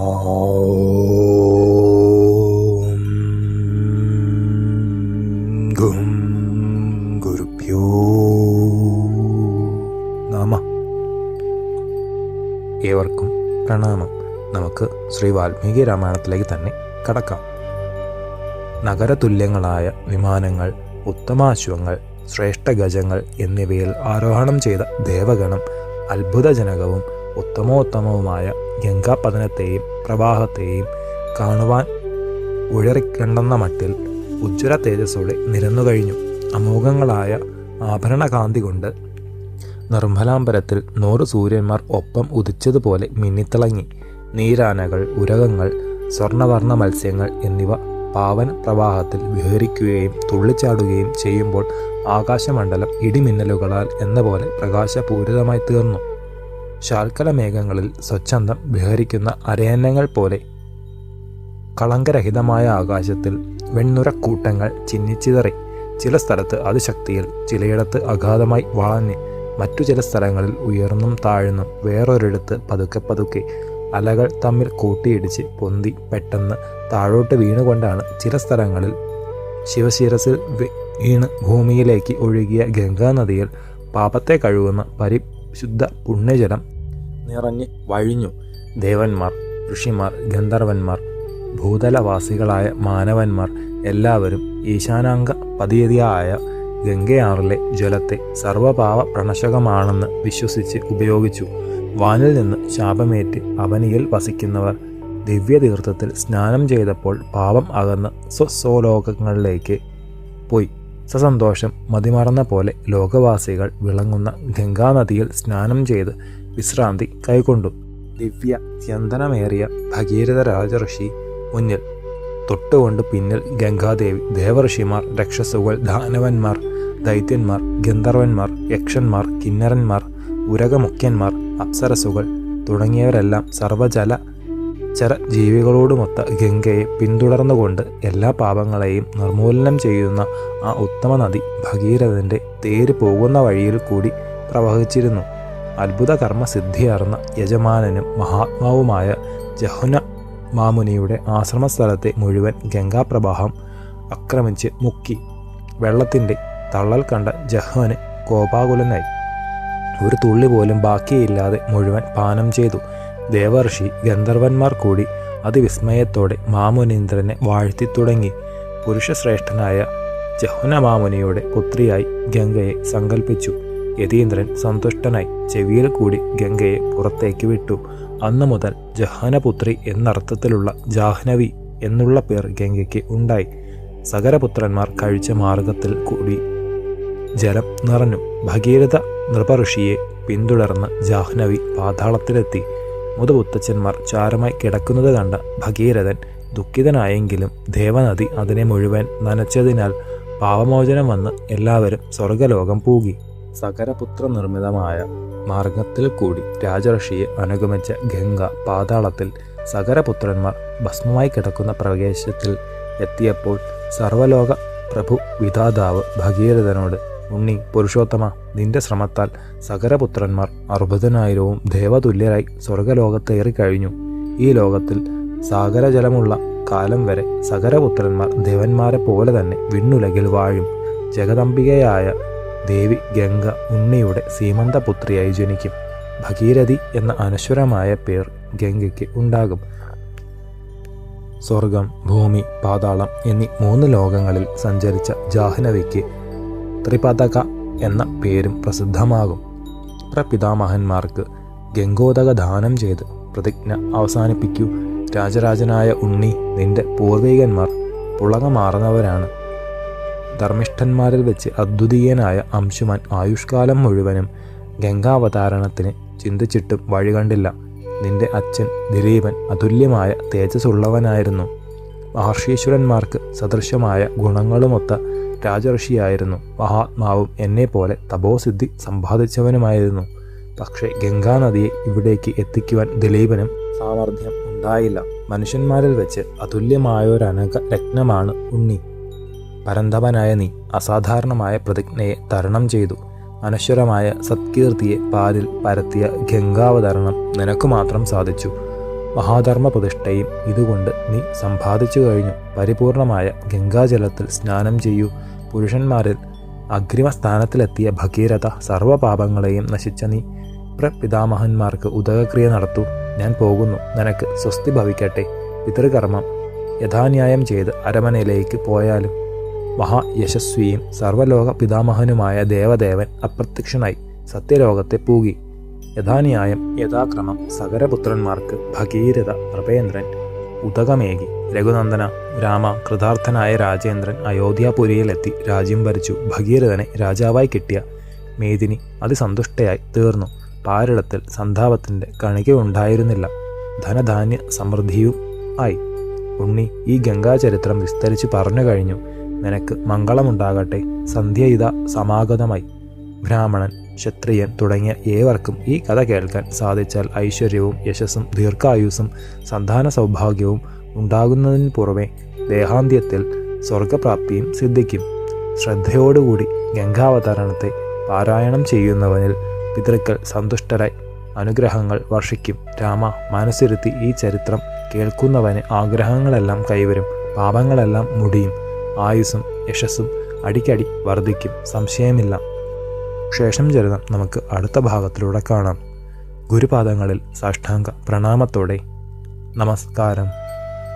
നമ. ഏവർക്കും പ്രണാമം. നമുക്ക് ശ്രീ വാൽമീകി രാമായണത്തിലേക്ക് തന്നെ കടക്കാം. നഗരതുല്യങ്ങളായ വിമാനങ്ങൾ ഉത്തമാശ്വങ്ങൾ ശ്രേഷ്ഠ ഗജങ്ങൾ എന്നിവയിൽ ആരോഹണം ചെയ്ത ദേവഗണം അത്ഭുതജനകവും ഉത്തമോത്തമവുമായ ഗംഗാപതനത്തെയും പ്രവാഹത്തെയും കാണുവാൻ ഉഴറിക്കണ്ടെന്ന മട്ടിൽ ഉജ്ജ്വല തേജസ്സോടെ നിരന്നു കഴിഞ്ഞു. അമോഘങ്ങളായ ആഭരണകാന്തി കൊണ്ട് നിർമ്മലാംബരത്തിൽ നൂറ് സൂര്യന്മാർ ഒപ്പം ഉദിച്ചതുപോലെ മിന്നിത്തിളങ്ങി. നീരാനകൾ ഉരകങ്ങൾ സ്വർണവർണ മത്സ്യങ്ങൾ എന്നിവ പാവന പ്രവാഹത്തിൽ വിഹരിക്കുകയും തുള്ളിച്ചാടുകയും ചെയ്യുമ്പോൾ ആകാശമണ്ഡലം ഇടിമിന്നലുകളാൽ എന്ന പോലെ പ്രകാശപൂരിതമായി തീർന്നു. ശാൽക്കല മേഘങ്ങളിൽ സ്വച്ഛന്തം വിഹരിക്കുന്ന അരയന്നങ്ങൾ പോലെ കളങ്കരഹിതമായ ആകാശത്തിൽ വെണ്ണുരക്കൂട്ടങ്ങൾ ചിന്നിച്ചിതറി. ചില സ്ഥലത്ത് അതിശക്തിയിൽ ചിലയിടത്ത് അഗാധമായി വളഞ്ഞ് മറ്റു ചില സ്ഥലങ്ങളിൽ ഉയർന്നും താഴ്ന്നും വേറൊരിടത്ത് പതുക്കെ പതുക്കെ അലകൾ തമ്മിൽ കൂട്ടിയിടിച്ച് പൊന്തി പെട്ടെന്ന് താഴോട്ട് വീണുകൊണ്ടാണ് ചില സ്ഥലങ്ങളിൽ ശിവശിരസിൽ വീണ് ഭൂമിയിലേക്ക് ഒഴുകിയ ഗംഗാനദിയിൽ പാപത്തെ കഴുകുന്ന പരിശുദ്ധ പുണ്യജലം നിറഞ്ഞ് വഴിഞ്ഞു. ദേവന്മാർ ഋഷിമാർ ഗന്ധർവന്മാർ ഭൂതലവാസികളായ മാനവന്മാർ എല്ലാവരും ഈശാനാംഗ പതിയതിയായ ഗംഗയാറിലെ ജലത്തെ സർവപാവ പ്രണശകമാണെന്ന് വിശ്വസിച്ച് ഉപയോഗിച്ചു. വാനിൽ നിന്ന് ശാപമേറ്റ് അവനിയിൽ വസിക്കുന്നവർ ദിവ്യതീർത്ഥത്തിൽ സ്നാനം ചെയ്തപ്പോൾ പാപം അകന്ന് സ്വസ്വലോകങ്ങളിലേക്ക് പോയി. സസന്തോഷം മതിമറന്ന പോലെ ലോകവാസികൾ വിളങ്ങുന്ന ഗംഗാനദിയിൽ സ്നാനം ചെയ്ത് വിശ്രാന്തി കൈക്കൊണ്ടു ദിവ്യ ചന്ദനമേറിയ ഭഗീരഥ രാജഋഷി മുന്നിൽ. തൊട്ടുകൊണ്ട് പിന്നിൽ ഗംഗാദേവി ദേവഋഷിമാർ രക്ഷസുകൾ ദാനവന്മാർ ദൈത്യന്മാർ ഗന്ധർവന്മാർ യക്ഷന്മാർ കിന്നരന്മാർ ഉരകമുഖ്യന്മാർ അപ്സരസുകൾ തുടങ്ങിയവരെല്ലാം സർവജല ചര ജീവികളോടുമൊത്ത ഗംഗയെ പിന്തുടർന്നുകൊണ്ട് എല്ലാ പാപങ്ങളെയും നിർമൂലനം ചെയ്യുന്ന ആ ഉത്തമ നദി ഭഗീരഥന്റെ തേര് പോകുന്ന വഴിയിൽ കൂടി പ്രവഹിച്ചിരുന്നു. അത്ഭുത കർമ്മസിദ്ധിയാർന്ന യജമാനനും മഹാത്മാവുമായ ജഹുന മാമുനിയുടെ ആശ്രമസ്ഥലത്തെ മുഴുവൻ ഗംഗാപ്രവാഹം ആക്രമിച്ച് മുക്കി വെള്ളത്തിന്റെ തള്ളൽ കണ്ട ജഹ്വന് കോപാകുലനായി. ഒരു തുള്ളി പോലും ബാക്കിയില്ലാതെ മുഴുവൻ പാനം ചെയ്തു. ദേവർഷി ഗന്ധർവന്മാർ കൂടി അതിവിസ്മയത്തോടെ മാമുനീന്ദ്രനെ വാഴ്ത്തി തുടങ്ങി. പുരുഷശ്രേഷ്ഠനായ ജഹുന മാമുനിയുടെ പുത്രിയായി ഗംഗയെ സങ്കല്പിച്ചു യതീന്ദ്രൻ സന്തുഷ്ടനായി ചെവിയിൽ കൂടി ഗംഗയെ പുറത്തേക്ക് വിട്ടു. അന്നു മുതൽ ജഹാനപുത്രി എന്നർത്ഥത്തിലുള്ള ജാഹ്നവി എന്നുള്ള പേർ ഗംഗയ്ക്ക് ഉണ്ടായി. സകരപുത്രന്മാർ കഴിച്ച മാർഗത്തിൽ കൂടി ജലം നിറഞ്ഞു. ഭഗീരഥ നൃപഋഷിയെ പിന്തുടർന്ന് ജാഹ്നവി പാതാളത്തിലെത്തി. മുതുപുത്തച്ഛന്മാർ ചാരമായി കിടക്കുന്നത് കണ്ട ഭഗീരഥൻ ദുഃഖിതനായെങ്കിലും ദേവനദി അതിനെ മുഴുവൻ നനച്ചതിനാൽ പാവമോചനം വന്ന് എല്ലാവരും സ്വർഗലോകം പൂകി. സകരപുത്ര നിർമ്മിതമായ മാർഗത്തിൽ കൂടി രാജഋഷിയെ അനുഗമിച്ച ഗംഗ പാതാളത്തിൽ സകരപുത്രന്മാർ ഭസ്മമായി കിടക്കുന്ന പ്രവേശത്തിൽ എത്തിയപ്പോൾ സർവലോക പ്രഭു വിധാതാവ് ഭഗീരഥനോട് ഉണ്ണി പുരുഷോത്തമ നിന്റെ ശ്രമത്താൽ സകരപുത്രന്മാർ അർബുദനായിരവും ദേവതുല്യരായി സ്വർഗലോകത്തേറി കഴിഞ്ഞു ഈ ലോകത്തിൽ സാഗരജലമുള്ള കാലം വരെ സകരപുത്രന്മാർ ദേവന്മാരെ പോലെ തന്നെ വിണ്ണുലകിൽ വാഴും. ജഗദംബികയായ ദേവി ഗംഗ ഉണ്ണിയുടെ സീമന്തപുത്രിയായി ജനിക്കും. ഭഗീരഥി എന്ന അനശ്വരമായ പേർ ഗംഗയ്ക്ക് ഉണ്ടാകും. സ്വർഗം ഭൂമി പാതാളം എന്നീ മൂന്ന് ലോകങ്ങളിൽ സഞ്ചരിച്ച ജാഹ്നവിക്ക് ത്രിപതക എന്ന പേരും പ്രസിദ്ധമാകും. പ്രപിതാമഹന്മാർക്ക് ഗംഗോദക ദാനം ചെയ്ത് പ്രതിജ്ഞ അവസാനിപ്പിക്കൂ. രാജരാജനായ ഉണ്ണി നിന്റെ പൂർവികന്മാർ പുളകമാറുന്നവരാണ് ധർമ്മിഷ്ഠന്മാരിൽ വെച്ച് അദ്വിതീയനായ അംശുമാൻ ആയുഷ്കാലം മുഴുവനും ഗംഗാവതാരണത്തിന് ചിന്തിച്ചിട്ടും വഴി കണ്ടില്ല. നിന്റെ അച്ഛൻ ദിലീപൻ അതുല്യമായ തേജസ്സുള്ളവനായിരുന്നു. മഹർഷീശ്വരന്മാർക്ക് സദൃശമായ ഗുണങ്ങളുമൊത്ത രാജർഷിയായിരുന്നു മഹാത്മാവും എന്നെപ്പോലെ തപോസിദ്ധി സമ്പാദിച്ചവനുമായിരുന്നു. പക്ഷേ ഗംഗാനദിയെ ഇവിടേക്ക് എത്തിക്കുവാൻ ദിലീപനും സാമർഥ്യം ഉണ്ടായില്ല. മനുഷ്യന്മാരിൽ വെച്ച് അതുല്യമായൊരനക രത്നമാണ് ഉണ്ണി. പരന്തപനായ നീ അസാധാരണമായ പ്രതിജ്ഞയെ തരണം ചെയ്തു. അനശ്വരമായ സത്കീർത്തിയെ പാലിൽ പരത്തിയ ഗംഗാവതരണം നിനക്കു മാത്രം സാധിച്ചു. മഹാധർമ്മ പ്രതിഷ്ഠയും ഇതുകൊണ്ട് നീ സമ്പാദിച്ചു കഴിഞ്ഞു. പരിപൂർണമായ ഗംഗാജലത്തിൽ സ്നാനം ചെയ്യൂ. പുരുഷന്മാരിൽ അഗ്രിമ സ്ഥാനത്തിലെത്തിയ ഭഗീരഥ സർവപാപങ്ങളെയും നശിച്ച നീ. പ്രപിതാമഹന്മാർക്ക് ഉദകക്രിയ നടത്തൂ. ഞാൻ പോകുന്നു. നിനക്ക് സ്വസ്തി ഭവിക്കട്ടെ. പിതൃകർമ്മം യഥാന്യായം ചെയ്ത് അരമനയിലേക്ക് പോയാലും മഹായശസ്വിയും സർവലോക പിതാമഹനുമായ ദേവദേവൻ അപ്രത്യക്ഷനായി സത്യലോകത്തെ പൂകി. യഥാന്യായം യഥാക്രമം സകരപുത്രന്മാർക്ക് ഭഗീരഥ നൃപേന്ദ്രൻ ഉദകമേകി രഘുനന്ദന രാമ കൃതാർത്ഥനായ രാജേന്ദ്രൻ അയോധ്യാപുരിയിലെത്തി രാജ്യം ഭരിച്ചു. ഭഗീരഥനെ രാജാവായി കിട്ടിയ മേദിനി അതിസന്തുഷ്ടയായി തീർന്നു. പാരിടത്തിൽ സന്താപത്തിന്റെ കണികയുണ്ടായിരുന്നില്ല. ധനധാന്യ സമൃദ്ധിയും ആയി. ഉണ്ണി ഈ ഗംഗാചരിത്രം വിസ്തരിച്ച് പറഞ്ഞു കഴിഞ്ഞു. നിനക്ക് മംഗളമുണ്ടാകട്ടെ. സന്ധ്യ ഇത സമാഗതമായി. ബ്രാഹ്മണൻ ക്ഷത്രിയൻ തുടങ്ങിയ ഏവർക്കും ഈ കഥ കേൾക്കാൻ സാധിച്ചാൽ ഐശ്വര്യവും യശസ്സും ദീർഘായുസും സന്താന സൗഭാഗ്യവും ഉണ്ടാകുന്നതിന് പുറമെ ദേഹാന്ത്യത്തിൽ സ്വർഗപ്രാപ്തിയും സിദ്ധിക്കും. ശ്രദ്ധയോടുകൂടി ഗംഗാവതരണത്തെ പാരായണം ചെയ്യുന്നവനിൽ പിതൃക്കൾ സന്തുഷ്ടരായി അനുഗ്രഹങ്ങൾ വർഷിക്കും. രാമ മനസ്സിരുത്തി ഈ ചരിത്രം കേൾക്കുന്നവന് ആഗ്രഹങ്ങളെല്ലാം കൈവരും. പാപങ്ങളെല്ലാം മുടിയും. ആയുസ്സും യശസ്സും അടിക്കടി വർദ്ധിക്കും സംശയമില്ല. ശേഷം ചരിതം നമുക്ക് അടുത്ത ഭാഗത്തിലൂടെ കാണാം. ഗുരുപാദങ്ങളിൽ സാഷ്ടാംഗ പ്രണാമത്തോടെ. നമസ്കാരം.